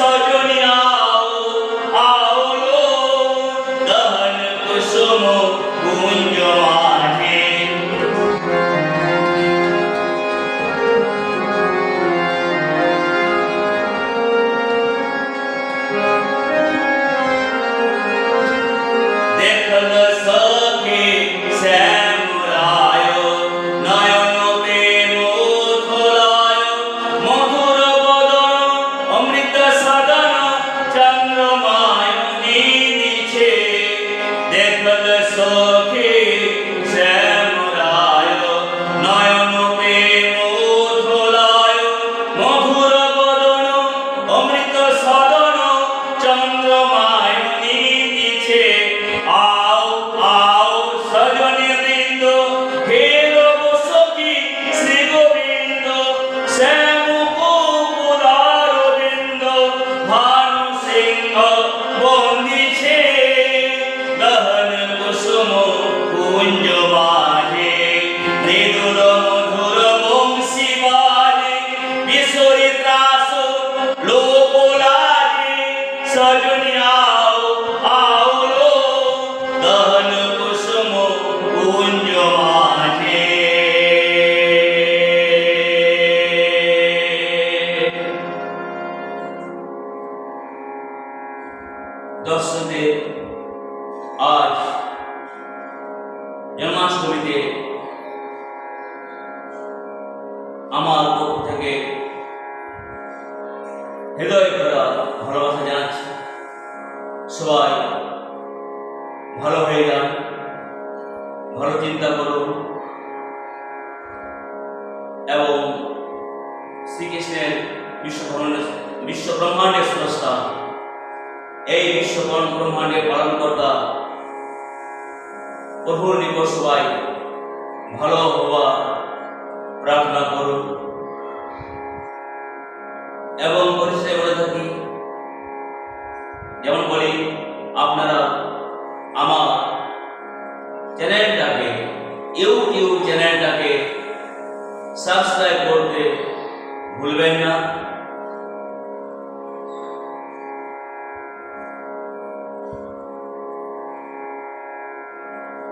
Sagonia. হৃদয় ভরা ভালোবাসা জানাচ্ছি। সবাই, ভালো হয়ে যান, ভালো চিন্তা করুন। এবং শ্রীকৃষ্ণের বিশ্ব বিশ্ব ব্রহ্মাণ্ডের স্রষ্টা, এই বিশ্ব ব্রহ্মাণ্ডের পালনকর্তা প্রভুর নিকট সবাই ভালো হওয়া প্রার্থনা করুন। এবং যেমন বলি আপনারা আমার চ্যানেলটাকে ইউটিউব চ্যানেলটাকে সাবস্ক্রাইব করতে ভুলবেন না